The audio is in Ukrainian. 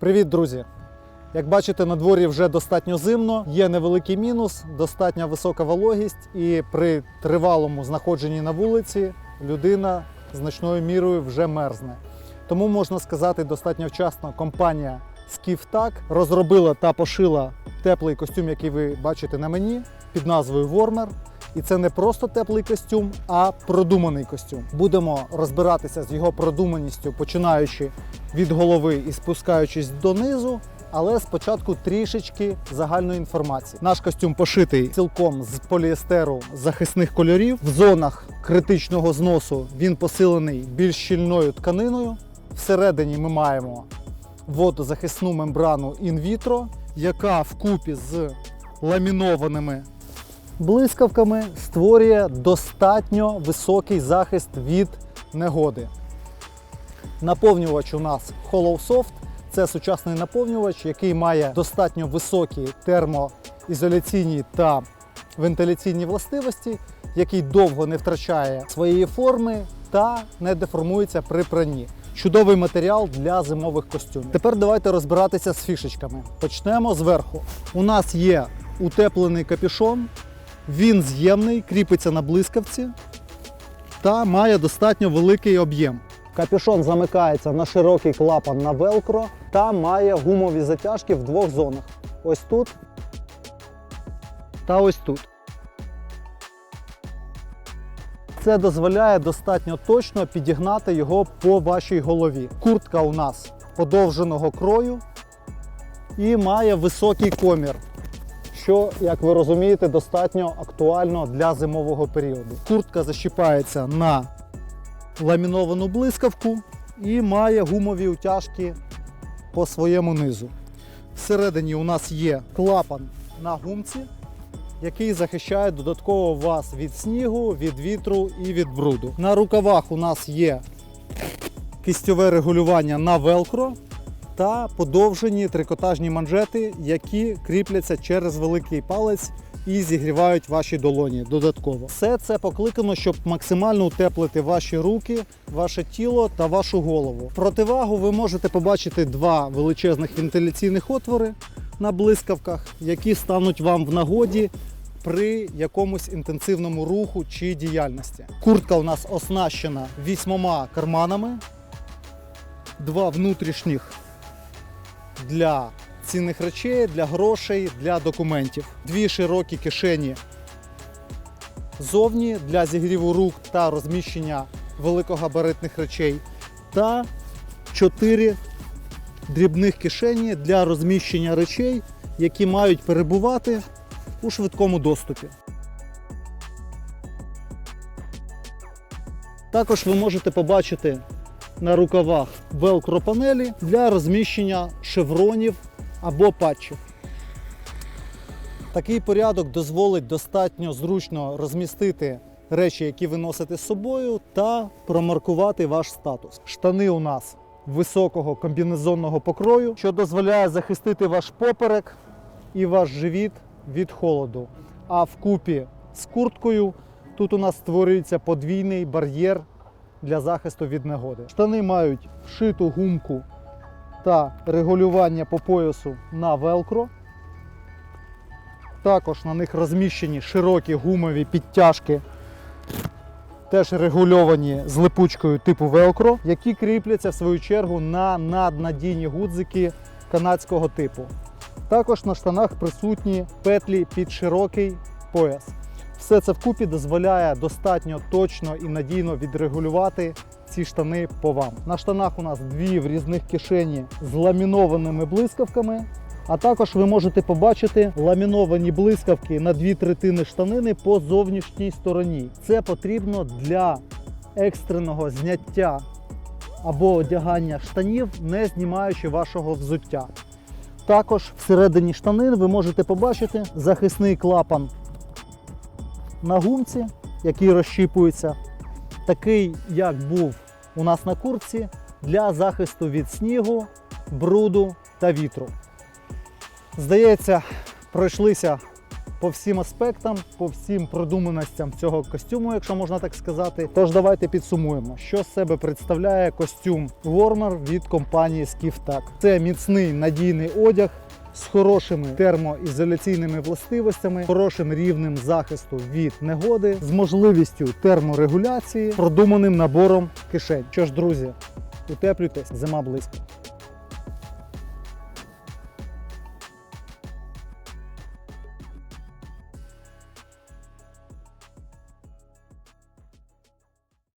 Привіт, друзі! Як бачите, на дворі вже достатньо зимно, є невеликий мінус, достатньо висока вологість, і при тривалому знаходженні на вулиці людина значною мірою вже мерзне. Тому можна сказати, достатньо вчасно компанія Skiftak розробила та пошила теплий костюм, який ви бачите на мені, під назвою Warmer. І це не просто теплий костюм, а продуманий костюм. Будемо розбиратися з його продуманістю, починаючи від голови і спускаючись донизу. Але спочатку трішечки загальної інформації. Наш костюм пошитий цілком з поліестеру захисних кольорів. В зонах критичного зносу він посилений більш щільною тканиною. Всередині ми маємо водозахисну мембрану інвітро, яка вкупі з ламінованими блискавками створює достатньо високий захист від негоди. Наповнювач у нас Hollow Soft. Це сучасний наповнювач, який має достатньо високі термоізоляційні та вентиляційні властивості, який довго не втрачає своєї форми та не деформується при пранні. Чудовий матеріал для зимових костюмів. Тепер давайте розбиратися з фішечками. Почнемо зверху. У нас є утеплений капюшон, він з'ємний, кріпиться на блискавці та має достатньо великий об'єм. Капюшон замикається на широкий клапан на велкро та має гумові затяжки в двох зонах. Ось тут та ось тут. Це дозволяє достатньо точно підігнати його по вашій голові. Куртка у нас подовженого крою і має високий комір, що, як ви розумієте, достатньо актуально для зимового періоду. Куртка защіпається на ламіновану блискавку і має гумові утяжки по своєму низу. Всередині у нас є клапан на гумці, який захищає додатково вас від снігу, від вітру і від бруду. На рукавах у нас є кістьове регулювання на велкро та подовжені трикотажні манжети, які кріпляться через великий палець і зігрівають ваші долоні додатково. Все це покликано, щоб максимально утеплити ваші руки, ваше тіло та вашу голову. Противагу ви можете побачити два величезних вентиляційних отвори на блискавках, які стануть вам в нагоді при якомусь інтенсивному руху чи діяльності. Куртка у нас оснащена вісьмома карманами, два внутрішніх для цінних речей, для грошей, для документів. Дві широкі кишені зовні для зігріву рук та розміщення великогабаритних речей. Та чотири дрібних кишені для розміщення речей, які мають перебувати у швидкому доступі. Також ви можете побачити на рукавах велкро панелі для розміщення шевронів або патчів. Такий порядок дозволить достатньо зручно розмістити речі, які ви носите з собою, та промаркувати ваш статус. Штани у нас високого комбінезонного покрою, що дозволяє захистити ваш поперек і ваш живіт від холоду. А вкупі з курткою тут у нас створюється подвійний бар'єр для захисту від негоди. Штани мають вшиту гумку та регулювання по поясу на велкро. Також на них розміщені широкі гумові підтяжки, теж регульовані з липучкою типу велкро, які кріпляться в свою чергу на наднадійні гудзики канадського типу. Також на штанах присутні петлі під широкий пояс. Все це вкупі дозволяє достатньо точно і надійно відрегулювати ці штани по вам. На штанах у нас дві в різних кишені з ламінованими блискавками. А також ви можете побачити ламіновані блискавки на дві третини штанини по зовнішній стороні. Це потрібно для екстреного зняття або одягання штанів, не знімаючи вашого взуття. Також всередині штанин ви можете побачити захисний клапан на гумці, який розщіпується, такий, як був у нас на куртці, для захисту від снігу, бруду та вітру. Здається, пройшлися по всім аспектам, по всім продуманостям цього костюму, якщо можна так сказати. Тож давайте підсумуємо, що з себе представляє костюм Warmer від компанії Skiftak. Це міцний надійний одяг. З хорошими термоізоляційними властивостями, хорошим рівнем захисту від негоди, з можливістю терморегуляції, продуманим набором кишень. Що ж, друзі, утеплюйтесь, зима близько.